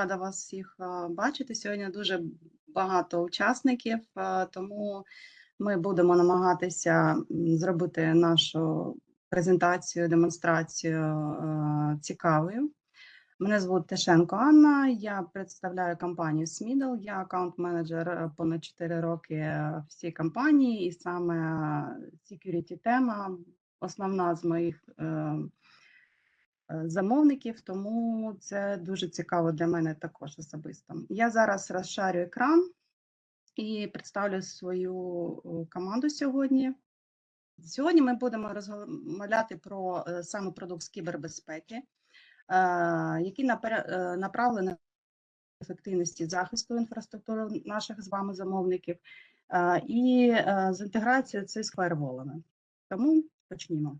рада вас всіх е, бачити. Сьогодні дуже багато учасників, е, тому ми будемо намагатися зробити нашу презентацію, демонстрацію е, цікавою. Мене звуть Тишенко Анна. Я представляю компанію Smidl. Я аккаунт-менеджер понад 4 роки в цій компанії, і саме security тема основна з моїх замовників, тому це дуже цікаво для мене також особисто. Я зараз розшарю екран і представлю свою команду сьогодні. Сьогодні ми будемо розмовляти про е, саме продукт з кібербезпеки, е, який е, направлений на ефективності захисту інфраструктури наших з вами замовників е, і е, з інтеграцією це з фаєрволами. Тому почнімо.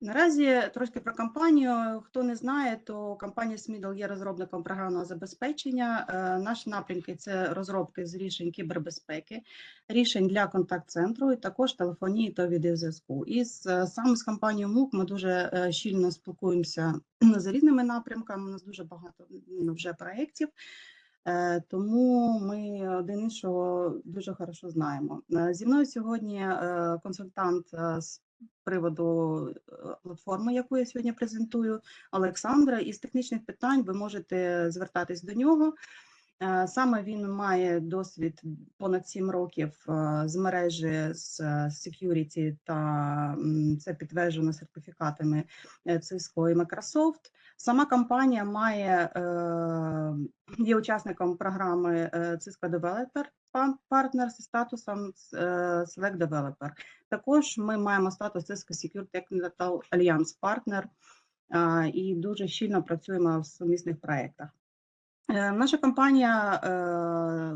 Наразі трошки про компанію. Хто не знає, то компанія Smidl є розробником програмного забезпечення. Е, Наші напрямки це розробки з рішень кібербезпеки, рішень для контакт-центру і також телефонії та відеозв'язку. І з, е, саме з компанією МУК ми дуже е, щільно спілкуємося за різними напрямками. У нас дуже багато вже проєктів. Тому ми один іншого дуже хорошо знаємо. Зі мною сьогодні консультант з приводу е, платформи, яку я сьогодні презентую, Олександра. Із технічних питань ви можете звертатись до нього. Е, Саме він має досвід понад 7 років е, з мережі з security та це підтверджено сертифікатами Cisco і Microsoft. Сама компанія має є учасником програми Cisco Developer Па- Partner зі статусом е, Select Developer. Також ми маємо статус Cisco Secure Technical Alliance Partner е, і дуже щільно працюємо в сумісних проєктах. Е, Наша компанія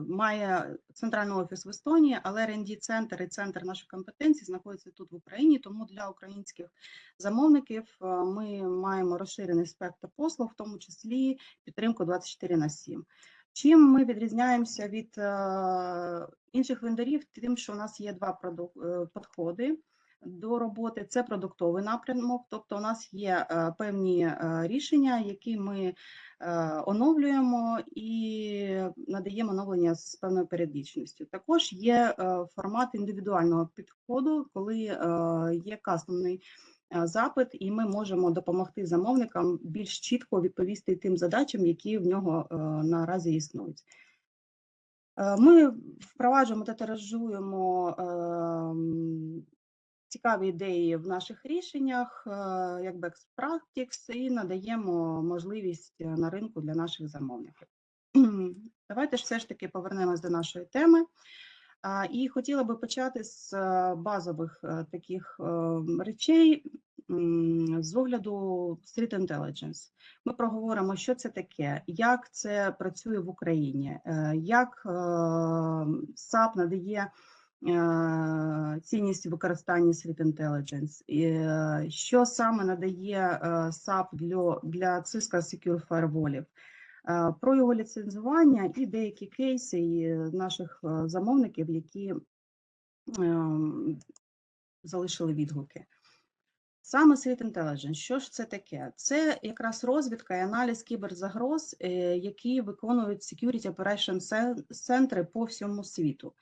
має центральний офіс в Естонії, але R&D центр і центр наших компетенцій знаходиться тут в Україні. Тому для українських замовників ми маємо розширений спектр послуг, в тому числі підтримку 24 на 7. Чим ми відрізняємося від е, інших вендорів? Тим, що у нас є два е, підходи до роботи. Це продуктовий напрямок, тобто у нас є е, певні рішення, які ми оновлюємо і надаємо оновлення з певною періодичністю. Також є формат індивідуального підходу, коли є кастомний запит, і ми можемо допомогти замовникам більш чітко відповісти тим задачам, які в нього е, наразі існують. Е, Ми впроваджуємо та тиражуємо цікаві ідеї в наших рішеннях, е, як best practice, і надаємо можливість е, на ринку для наших замовників. Давайте ж все ж таки повернемось до нашої теми. І хотіла би почати з е, базових е, таких речей з огляду Street Intelligence. Ми проговоримо, що це таке, як це працює в Україні, як е, САП надає цінність у використанні Street Intelligence, що саме надає САП для, для Cisco Secure Firewall, про його ліцензування і деякі кейси наших е, замовників, які залишили відгуки. Саме Threat Intelligence, що ж це таке? Це якраз розвідка і аналіз кіберзагроз, е, які виконують Security Operation центри по всьому світу.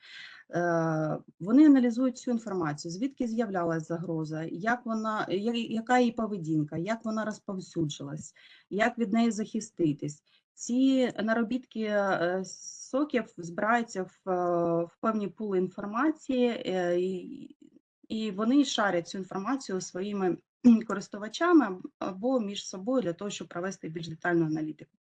Е, Вони аналізують цю інформацію, звідки з'являлась загроза, як вона, яка її поведінка, як вона розповсюджилась, як від неї захиститись. Ці наробітки е, соків збираються в, е, в певні пули інформації, е, і, вони шарять цю інформацію своїми користувачами або між собою для того, щоб провести більш детальну аналітику.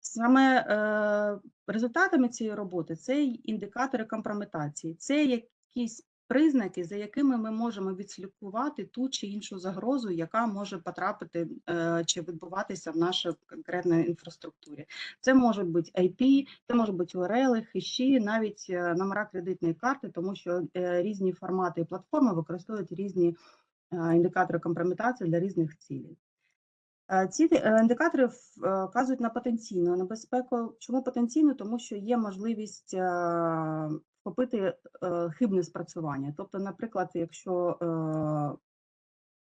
Саме результатами цієї роботи це індикатори компрометації, це якісь признаки, за якими ми можемо відслідкувати ту чи іншу загрозу, яка може потрапити е, чи відбуватися в нашій конкретній інфраструктурі. Це може бути IP, це може бути URL, хеші, навіть е, номера кредитної карти, тому що е, різні формати і платформи використовують різні індикатори компрометації для різних цілей. Ці індикатори вказують на потенційну небезпеку. Чому потенційну? Тому що є можливість вхопити е, хибне спрацювання. Тобто, наприклад, якщо е,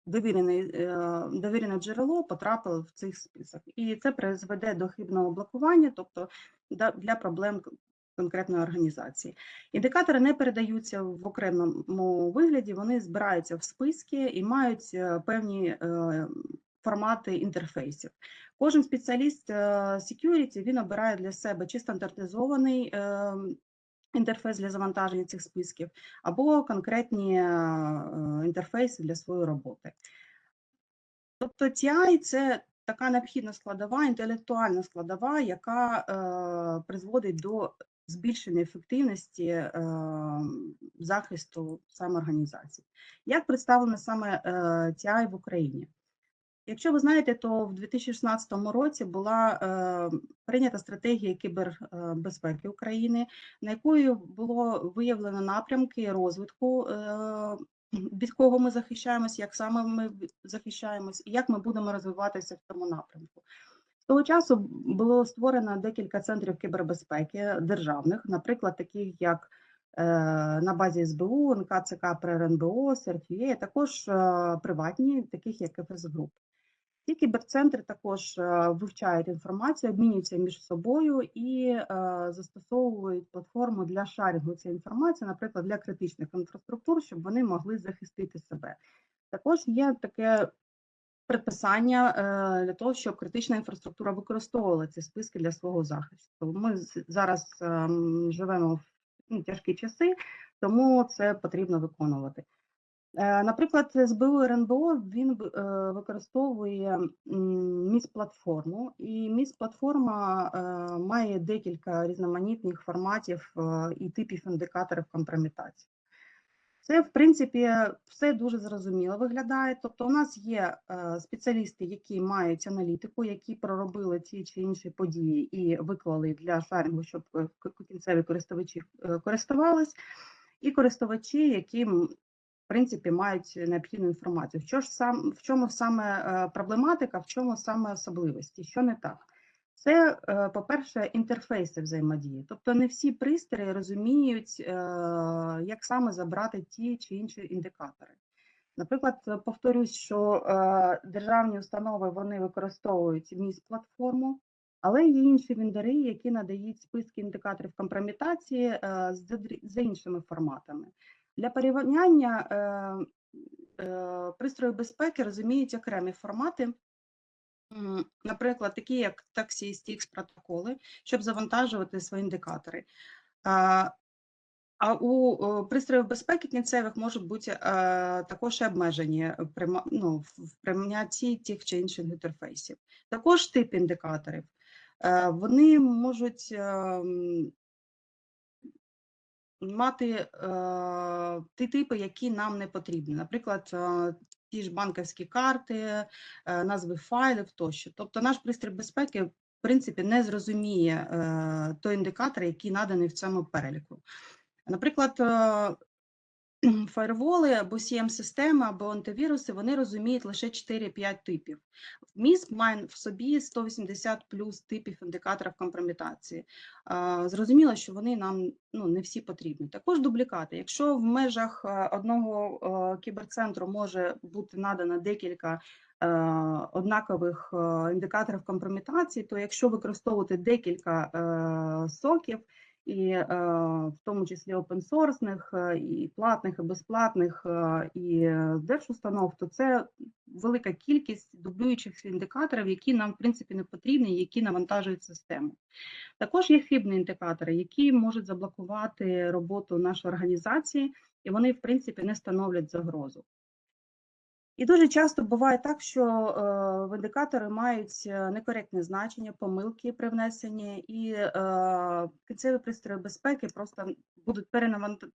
е, довірене джерело потрапило в цей список. І це призведе до хибного блокування, тобто для проблем конкретної організації. Індикатори не передаються в окремому вигляді, вони збираються в списки і мають певні формати інтерфейсів. Кожен спеціаліст security він обирає для себе чи стандартизований е, інтерфейс для завантаження цих списків, або конкретні інтерфейси для своєї роботи. Тобто TI – це така необхідна складова, інтелектуальна складова, яка е, призводить до збільшення ефективності е, захисту саме організації. Як представлено саме е, TI в Україні? Якщо ви знаєте, то в 2016 році була е, прийнята стратегія кібербезпеки України, на якою було виявлено напрямки розвитку, е, від кого ми захищаємось, як саме ми захищаємось, і як ми будемо розвиватися в цьому напрямку. З того часу було створено декілька центрів кібербезпеки державних, наприклад, таких як е, на базі СБУ, НКЦК при РНБО, СРФЄ, а також е, приватні, таких як ФС Груп. Ці кіберцентри також е, вивчають інформацію, обмінюються між собою і е, застосовують платформу для шарінгу цієї інформації, наприклад, для критичних інфраструктур, щоб вони могли захистити себе. Також є таке предписання е, для того, щоб критична інфраструктура використовувала ці списки для свого захисту. Ми зараз ем, живемо в ну, тяжкі часи, тому це потрібно виконувати. Е, Наприклад, СБУ РНБО він е, використовує м, міст-платформу, і міст-платформа е, має декілька різноманітних форматів і типів індикаторів компрометації. Це, в принципі, все дуже зрозуміло виглядає. Тобто, у нас є спеціалісти, які мають аналітику, які проробили ті чи інші події і виклали для шарингу, щоб кінцеві користувачі користувались, і користувачі, які принципі мають необхідну інформацію. Що ж сам, в чому саме е, проблематика, в чому саме особливості, що не так? Це, е, по-перше, інтерфейси взаємодії. Тобто не всі пристрої розуміють, е, як саме забрати ті чи інші індикатори. Наприклад, повторюсь, що державні установи вони використовують міст платформу, але є інші вендори, які надають списки індикаторів компрометації з іншими форматами. Для порівняння е, е, пристрої безпеки розуміють окремі формати. Наприклад, такі як Taxi STX протоколи, щоб завантажувати свої індикатори. А, у е, пристроїв безпеки кінцевих можуть бути також і обмежені ну, в прийнятті тих чи інших інтерфейсів. Також тип індикаторів. Вони можуть ем, мати е, ті типи, які нам не потрібні. Наприклад, е, ті ж банківські карти, е, назви файлів тощо. Тобто наш пристрій безпеки в принципі не зрозуміє той індикатор, який наданий в цьому переліку. Наприклад, фаєрволи або CM-системи, або антивіруси, вони розуміють лише 4-5 типів. МІСП має в собі 180 плюс типів індикаторів компрометації. Зрозуміло, що вони нам ну, не всі потрібні. Також дублікати. Якщо в межах е, одного е, кіберцентру може бути надано декілька е, однакових індикаторів компрометації, то якщо використовувати декілька соків, і е, в тому числі опенсорсних, і платних, і безплатних, і е, держустанов, то це велика кількість дублюючих індикаторів, які нам в принципі не потрібні, які навантажують систему. Також є хибні індикатори, які можуть заблокувати роботу нашої організації, і вони, в принципі, не становлять загрозу. І дуже часто буває так, що е, індикатори мають е, некоректне значення, помилки при внесенні, і е, кінцеві пристрої безпеки просто будуть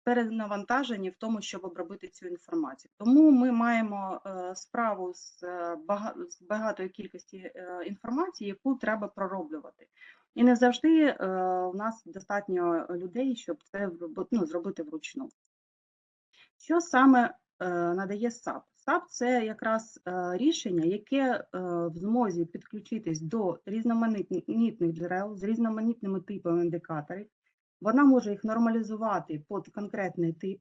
перенавантажені в тому, щоб обробити цю інформацію. Тому ми маємо справу з, бага- з багатою кількості інформації, яку треба пророблювати. І не завжди у нас достатньо людей, щоб це ну, зробити вручну. Що саме надає САП? САП це якраз е, рішення, яке е, в змозі підключитись до різноманітних джерел з різноманітними типами індикаторів. Вона може їх нормалізувати під конкретний тип,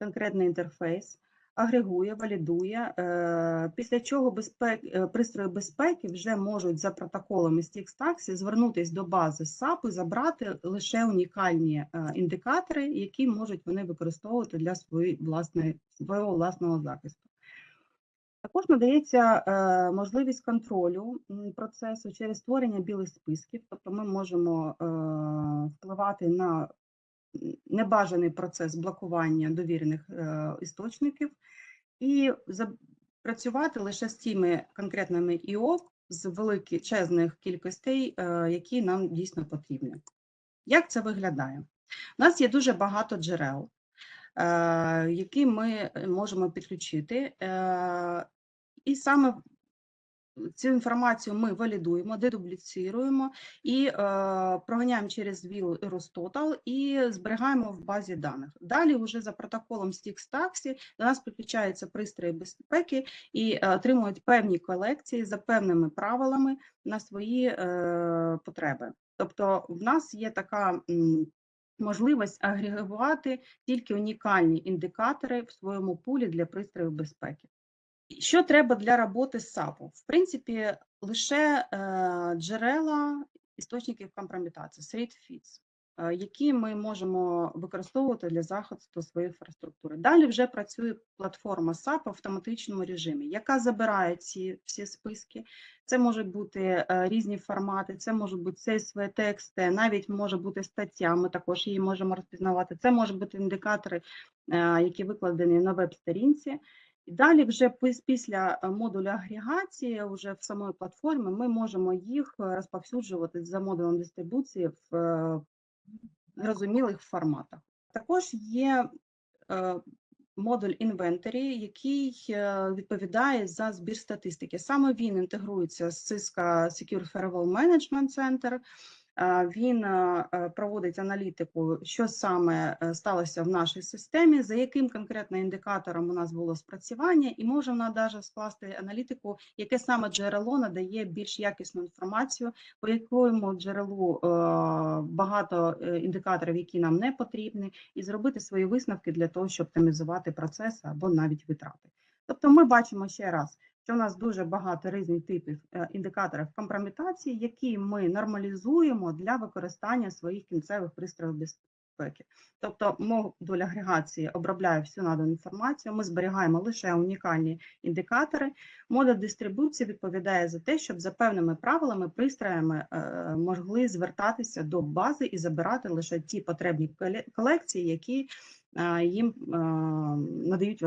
конкретний інтерфейс. агрегує, валідує, е, після чого безпек, пристрої безпеки вже можуть за протоколами STIX-TAXI звернутися до бази SAP і забрати лише унікальні індикатори, які можуть вони використовувати для своєї власної, свого власного захисту. Також надається е, можливість контролю процесу через створення білих списків, тобто ми можемо е, впливати на небажаний процес блокування довірених е, істочників і працювати лише з тими конкретними ІО з величезних кількостей, які нам дійсно потрібні. Як це виглядає? У нас є дуже багато джерел, які ми можемо підключити. І саме цю інформацію ми валідуємо, дедубліцируємо і е, проганяємо через вірус Total і зберігаємо в базі даних. Далі, вже за протоколом STIX-TAXI до нас підключаються пристрої безпеки і е, отримують певні колекції за певними правилами на свої е, потреби. Тобто, в нас є така. Можливість агрегувати тільки унікальні індикатори в своєму пулі для пристроїв безпеки. Що треба для роботи з САПу? В принципі, лише е, джерела істочників компрометації, threat feeds, е, які ми можемо використовувати для захисту своєї інфраструктури. Далі вже працює платформа SAP в автоматичному режимі, яка забирає ці всі списки. Це можуть бути е, різні формати, це можуть бути CSV тексти, навіть може бути стаття, ми також її можемо розпізнавати. Це можуть бути індикатори, які викладені на веб-сторінці. Далі, вже після е, модуля агрегації, вже в самої платформі, ми можемо їх е, розповсюджувати за модулем дистрибуції в е, зрозумілих форматах. Також є модуль інвентарі, який відповідає за збір статистики. Саме він інтегрується з Cisco Secure Firewall Management Center. Він е, проводить аналітику, що саме е, сталося в нашій системі, за яким конкретно індикатором у нас було спрацювання, і можемо навіть скласти аналітику, яке саме джерело надає більш якісну інформацію, по якому джерелу е, багато індикаторів, які нам не потрібні, і зробити свої висновки для того, щоб оптимізувати процеси або навіть витрати. Тобто, ми бачимо ще раз, що у нас дуже багато різних типів е, індикаторів компрометації, які ми нормалізуємо для використання своїх кінцевих пристроїв безпеки. Тобто, модуль агрегації обробляє всю надану інформацію. Ми зберігаємо лише унікальні індикатори. Модуль дистрибуції відповідає за те, щоб за певними правилами пристроями е, могли звертатися до бази і забирати лише ті потрібні коле- колекції, які їм надають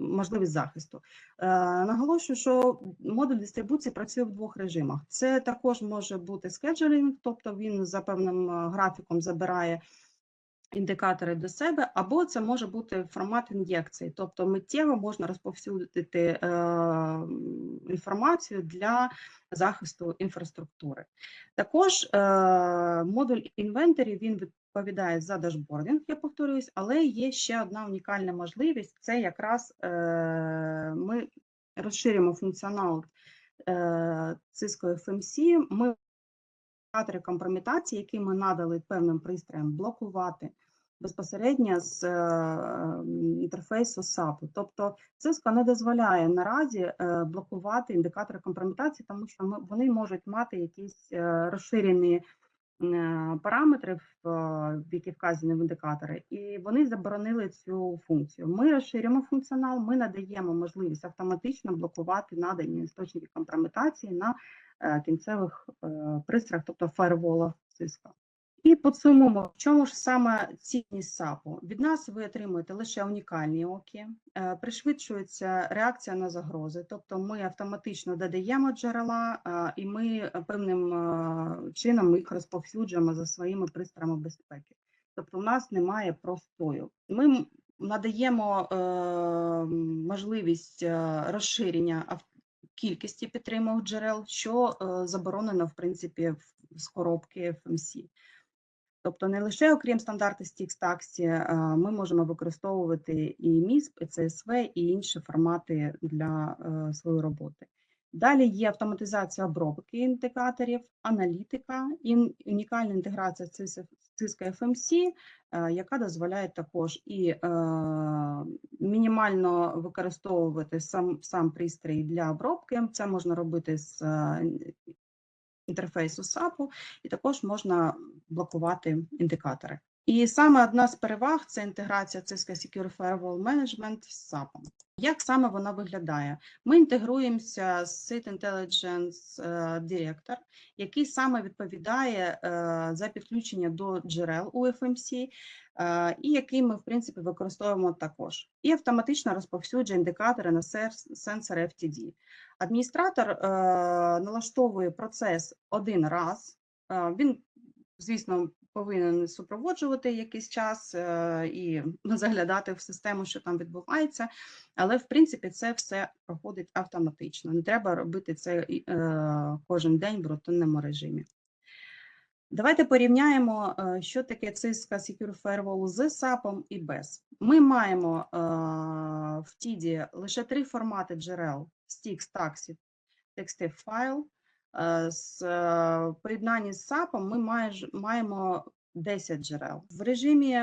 можливість захисту. Е, Наголошую, що модуль дистрибуції працює в двох режимах. Це також може бути скеджулінг, тобто він за певним е, графіком забирає індикатори до себе, або це може бути формат ін'єкції, тобто миттєво можна розповсюдити е, інформацію для захисту інфраструктури. Також модуль інвентарі він відповідає за дашбординг, я повторююсь, але є ще одна унікальна можливість: це якраз е, ми розширюємо функціонал е, Cisco FMC. Ми індикатори компрометації, які ми надали певним пристроям, блокувати безпосередньо з е, інтерфейсу SAP. Тобто Cisco не дозволяє наразі е, блокувати індикатори компрометації, тому що ми, вони можуть мати якісь е, розширені е, параметри, в, е, які вказані в індикатори, і вони заборонили цю функцію. Ми розширюємо функціонал, ми надаємо можливість автоматично блокувати надані істочники компрометації на е, кінцевих пристроях, тобто фаерволах Cisco. І підсумуємо, в чому ж саме цінність САПу? Від нас ви отримуєте лише унікальні оки, е, пришвидшується реакція на загрози, тобто ми автоматично додаємо джерела, е, і ми певним е, чином їх розповсюджуємо за своїми пристроями безпеки. Тобто, у нас немає простою. Ми надаємо можливість розширення кількості підтримок джерел, що заборонено в принципі в- з коробки FMC. Тобто не лише окрім стандарту STIX таксі, е, ми можемо використовувати і MISP, і CSV, і інші формати для е, своєї роботи. Далі є автоматизація обробки індикаторів, аналітика і унікальна інтеграція Cisco FMC, е, яка дозволяє також і е, мінімально використовувати сам, сам пристрій для обробки. Це можна робити з інтерфейсу SAP, і також можна блокувати індикатори. І саме одна з переваг це інтеграція Cisco Secure Firewall Management з SAP. Як саме вона виглядає? Ми інтегруємося з Site Intelligence е, Director, який саме відповідає е, за підключення до джерел у FMC, е, і який ми, в принципі, використовуємо також. І автоматично розповсюджує індикатори на сенсор FTD. Адміністратор налаштовує процес один раз. Він, звісно, повинен супроводжувати якийсь час е, і заглядати в систему, що там відбувається. Але, в принципі, це все проходить автоматично. Не треба робити це е, кожен день в рутинному режимі. Давайте порівняємо, е, що таке Cisco Secure Firewall з SAP і без. Ми маємо в TID лише три формати джерел: Stix, Taxi, TXT файл. Е, з е, поєднанні з SAP ми маємо 10 джерел. В режимі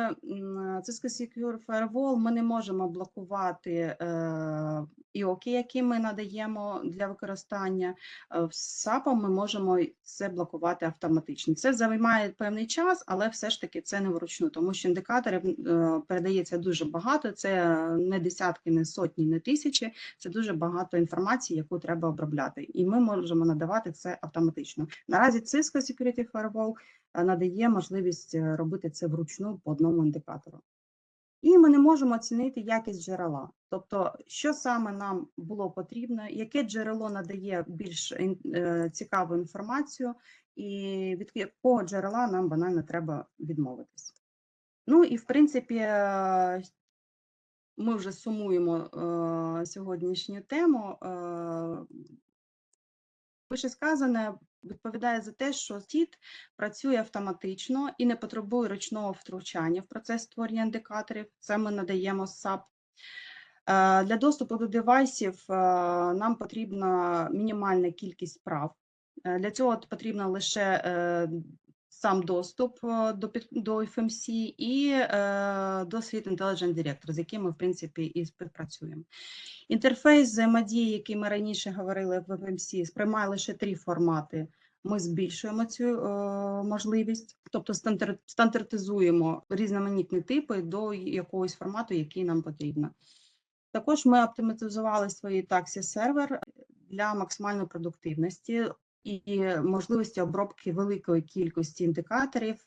Cisco Secure Firewall ми не можемо блокувати іоки, е, які ми надаємо для використання. В SAP ми можемо це блокувати автоматично. Це займає певний час, але все ж таки це не вручну, тому що індикаторів передається дуже багато. Це не десятки, не сотні, не тисячі. Це дуже багато інформації, яку треба обробляти, і ми можемо надавати це автоматично. Наразі Cisco Security Firewall надає можливість е, робити це вручну по одному індикатору. І ми не можемо оцінити якість джерела, тобто, що саме нам було потрібно, яке джерело надає більш е, цікаву інформацію, і від якого джерела нам банально треба відмовитись. Ну і в принципі, е, ми вже сумуємо сьогоднішню тему. Вищесказане відповідає за те, що СІД працює автоматично і не потребує ручного втручання в процес створення індикаторів. Це ми надаємо SAP. Е, для доступу до девайсів е, нам потрібна мінімальна кількість прав. Е, для цього потрібно лише сам доступ до до FMC і до Suite Intelligent Director, з яким ми, в принципі, і співпрацюємо. Інтерфейс взаємодії, який ми раніше говорили в FMC, сприймає лише три формати. Ми збільшуємо цю е, можливість, тобто стандартизуємо різноманітні типи до якогось формату, який нам потрібно. Також ми оптимізували свої таксі сервер для максимальної продуктивності і можливості обробки великої кількості індикаторів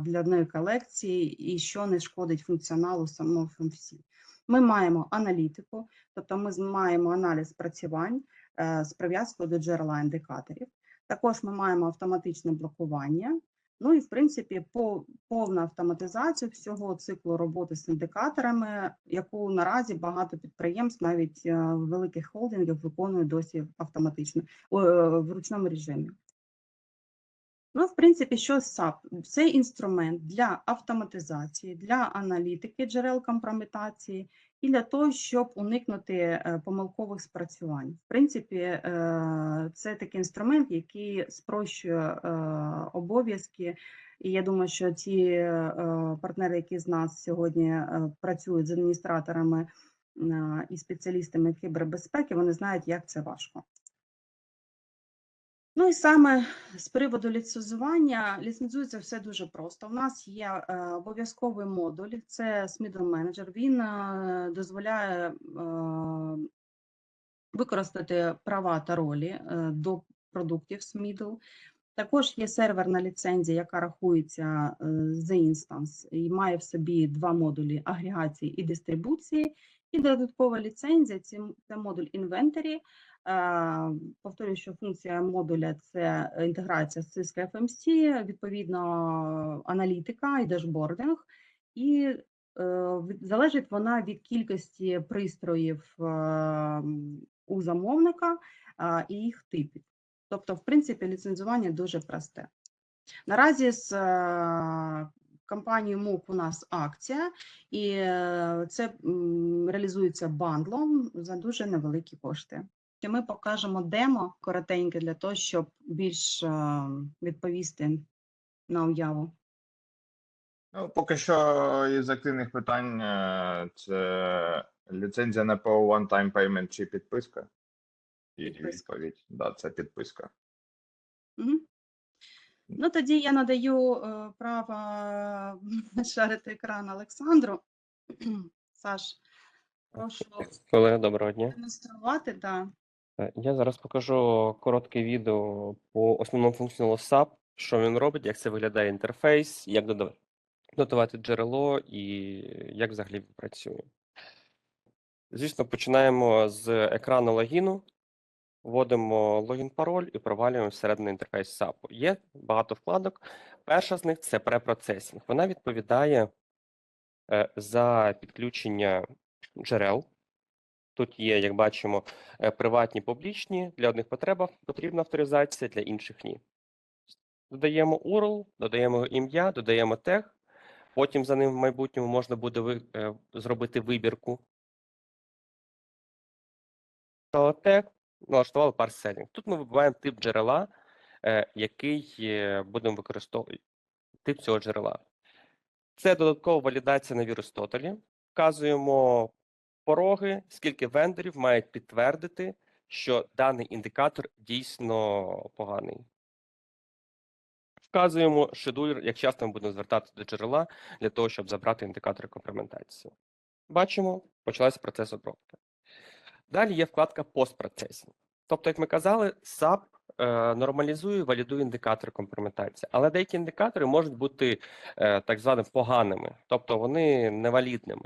для одної колекції, і що не шкодить функціоналу самого FMC. Ми маємо аналітику, тобто ми маємо аналіз спрацювань е, з прив'язкою до джерела індикаторів. Також ми маємо автоматичне блокування. Ну і, в принципі, по, повна автоматизація всього циклу роботи з індикаторами, яку наразі багато підприємств, навіть е, великих холдингів, виконують досі автоматично в ручному режимі. Ну, в принципі, що SAP? Це інструмент для автоматизації, для аналітики джерел компрометації і для того, щоб уникнути е, помилкових спрацювань. В принципі, е, це такий інструмент, який спрощує е, обов'язки. І я думаю, що ті партнери, які з нас сьогодні працюють з адміністраторами і спеціалістами кібербезпеки, вони знають, як це важко. Ну і саме з приводу ліцензування, ліцензується все дуже просто. У нас є е, обов'язковий модуль, це Smidl Manager. Він е, дозволяє е, використати права та ролі до продуктів Smidl. Також є серверна ліцензія, яка рахується за інстанс і має в собі два модулі агрегації і дистрибуції. І додаткова ліцензія це модуль інвентарі. Повторюю, що функція модуля це інтеграція з Cisco FMC, відповідно, аналітика і дашбординг, і е, залежить вона від кількості пристроїв е, у замовника і їх типів. Тобто, в принципі, ліцензування дуже просте. Наразі з е, компанією МУК у нас акція, і це реалізується бандлом за дуже невеликі кошти. що ми покажемо демо коротеньке для того, щоб більш е, відповісти на уяву. Ну, поки що із активних питань е, це ліцензія на PO One-Time Payment чи підписка. І Підписка. відповідь. Да, це підписка. Мгм. Ну, тоді я надаю е, право шарити екран Олександру. Саш, прошу Колеги, доброго дня. демонструвати. Да. Е, Я зараз покажу коротке відео по основному функціоналу SAP, що він робить, як це виглядає інтерфейс, як дода- додавати джерело і як взагалі працює. Звісно, починаємо з екрану логіну, вводимо логін-пароль і провалюємо всередину інтерфейс SAP. Є багато вкладок. Перша з них це препроцесінг. Вона відповідає е, за підключення джерел. Тут є, як бачимо, е, приватні, публічні. Для одних потреб потрібна авторизація, для інших ні. Додаємо URL, додаємо ім'я, додаємо тег. Потім за ним в майбутньому можна буде е, зробити вибірку. Тег, налаштували парселінг. Тут ми вибираємо тип джерела, е, який е, будемо використовувати. Тип цього джерела. Це додаткова валідація на Вірустотелі. Вказуємо пороги, скільки вендорів мають підтвердити, що даний індикатор дійсно поганий. Вказуємо шедулер, як часто ми будемо звертатися до джерела для того, щоб забрати індикатори компрометації. Бачимо, почався процес обробки. Далі є вкладка постпроцесінг. Тобто, як ми казали, SAP е, нормалізує, валідує індикатори компрометації, але деякі індикатори можуть бути е, так званими поганими, тобто вони невалідними.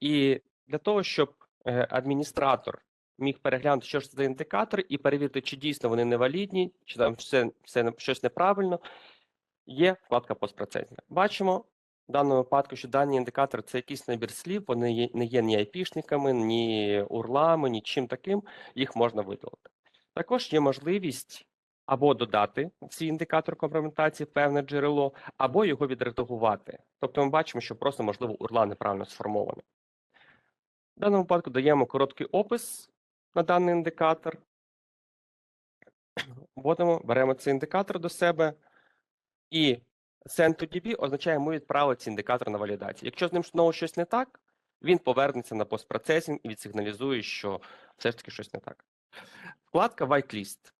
І для того, щоб е, адміністратор міг переглянути, що ж це за індикатори, і перевірити, чи дійсно вони невалідні, чи там все, все щось неправильно, є вкладка постпроцесінг. Бачимо в даному випадку, що дані індикатори це якийсь набір слів, вони не є ні айпішниками, ні урлами, ні чим таким, їх можна видалити. Також є можливість або додати в цей індикатор компрометації певне джерело, або його відредагувати. Тобто ми бачимо, що просто, можливо, урла неправильно сформована. В даному випадку даємо короткий опис на даний індикатор. Вводимо, беремо цей індикатор до себе, і send to DB означає, ми відправили цей індикатор на валідацію. Якщо з ним знову щось не так, він повернеться на постпроцесінг і відсигналізує, що все ж таки щось не так. Вкладка Whitelist.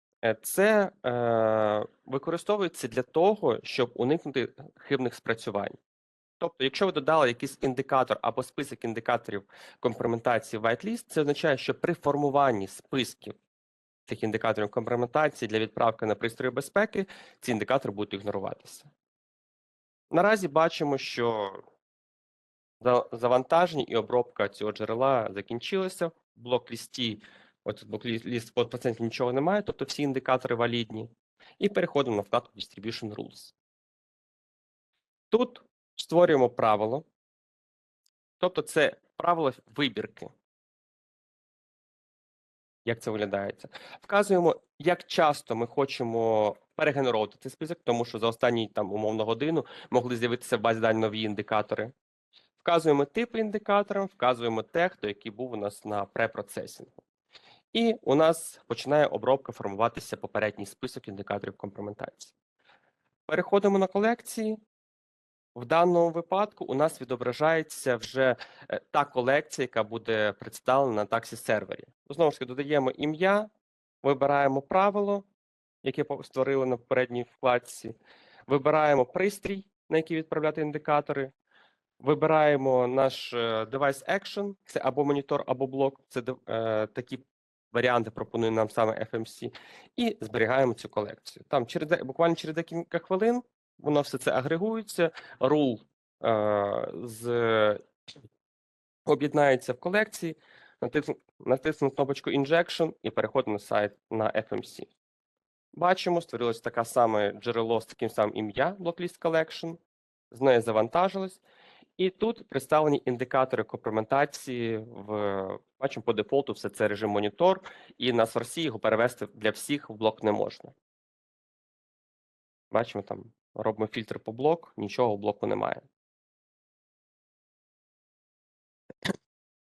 Це е, використовується для того, щоб уникнути хибних спрацювань. Тобто, якщо ви додали якийсь індикатор або список індикаторів компрометації whitelist, це означає, що при формуванні списків цих індикаторів компрометації для відправки на пристрої безпеки ці індикатори будуть ігноруватися. Наразі бачимо, що завантаження і обробка цього джерела закінчилися. Блок-лісті, от блок-ліст по проценті нічого немає, тобто всі індикатори валідні. І переходимо на вкладку Distribution Rules. Тут створюємо правило, тобто це правило вибірки. Як це виглядається? Вказуємо, як часто ми хочемо перегенеровувати цей список, тому що за останні там умовно годину могли з'явитися в базі даних нові індикатори. Вказуємо типи індикатора, вказуємо тег, то який був у нас на препроцесінгу. І у нас починає обробка формуватися попередній список індикаторів компрометації. Переходимо на колекції. В даному випадку у нас відображається вже е, та колекція, яка буде представлена на таксі сервері. Знову ж таки, додаємо ім'я, вибираємо правило, яке створили на попередній вкладці, вибираємо пристрій, на який відправляти індикатори, вибираємо наш е, device action, це або монітор, або блок. Це е, такі варіанти пропонує нам саме FMC, і зберігаємо цю колекцію. Там через буквально через декілька хвилин воно все це агрегується, рул е, з об'єднається в колекції, натисну кнопочку Injection і переходимо на сайт на FMC. Бачимо, створилось таке саме джерело з таким самим ім'я Blocklist Collection, з неї завантажилось. І тут представлені індикатори компрометації. В бачимо по дефолту все це режим монітор, і на сорсі його перевести для всіх в блок не можна. Бачимо там, робимо фільтр по блок, нічого в блоку немає.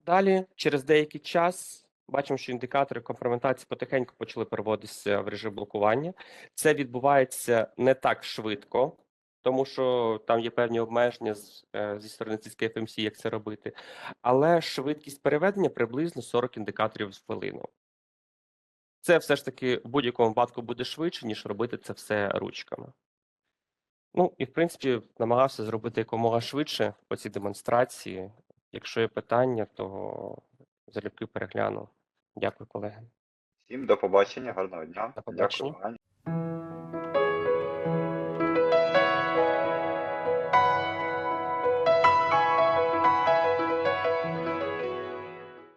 Далі, через деякий час, Бачимо, що індикатори компрометації потихеньку почали переводитися в режим блокування. Це відбувається не так швидко, тому що там є певні обмеження з, е, зі сторони цієї FMC, як це робити. Але швидкість переведення приблизно 40 індикаторів в хвилину. Це все ж таки в будь-якому випадку буде швидше, ніж робити це все ручками. Ну і в принципі намагався зробити якомога швидше по цій демонстрації. Якщо є питання, то залюбки перегляну. Дякую, колеги. Всім до побачення, гарного дня. До побачення. Дякую.